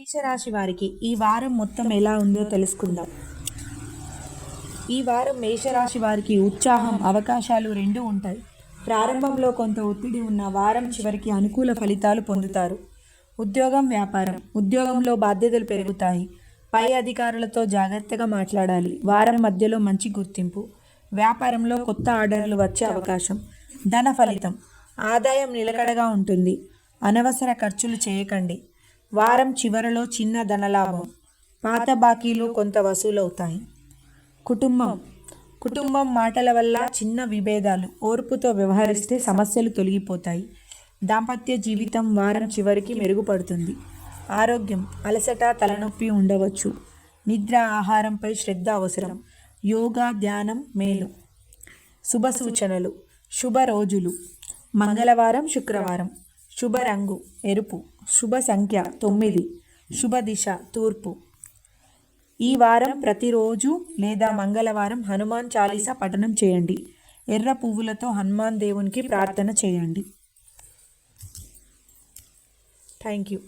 మేషరాశి వారికి ఈ వారం మొత్తం ఎలా ఉందో తెలుసుకుందాం. ఈ వారం మేషరాశి వారికి ఉత్సాహం అవకాశాలు రెండూ ఉంటాయి. ప్రారంభంలో కొంత ఒత్తిడి ఉన్న వారం చివరికి అనుకూల ఫలితాలు పొందుతారు. ఉద్యోగం వ్యాపారం. ఉద్యోగంలో బాధ్యతలు పెరుగుతాయి. పై అధికారులతో జాగ్రత్తగా మాట్లాడాలి. వారం మధ్యలో మంచి గుర్తింపు. వ్యాపారంలో కొత్త ఆర్డర్లు వచ్చే అవకాశం. ధన ఫలితం. ఆదాయం నిలకడగా ఉంటుంది. అనవసర ఖర్చులు చేయకండి. వారం చివరలో చిన్న ధనలాభం. పాత బాకీలు కొంత వసూలవుతాయి. కుటుంబం. కుటుంబం మాటల వల్ల చిన్న విభేదాలు ఓర్పుతో వ్యవహరిస్తే సమస్యలు తొలగిపోతాయి. దాంపత్య జీవితం వారం చివరికి మెరుగుపడుతుంది. ఆరోగ్యం. అలసట తలనొప్పి ఉండవచ్చు. నిద్ర ఆహారంపై శ్రద్ధ అవసరం. యోగా ధ్యానం మేలు. శుభ సూచనలు. శుభ రోజులు. మంగళవారం శుక్రవారం. శుభరంగు ఎరుపు. శుభ సంఖ్య తొమ్మిది. శుభ దిశ తూర్పు. ఈ వారం ప్రతిరోజు లేదా మంగళవారం హనుమాన్ చాలీసా పఠనం చేయండి. ఎర్ర పువ్వులతో హనుమాన్ దేవునికి ప్రార్థన చేయండి. Thank you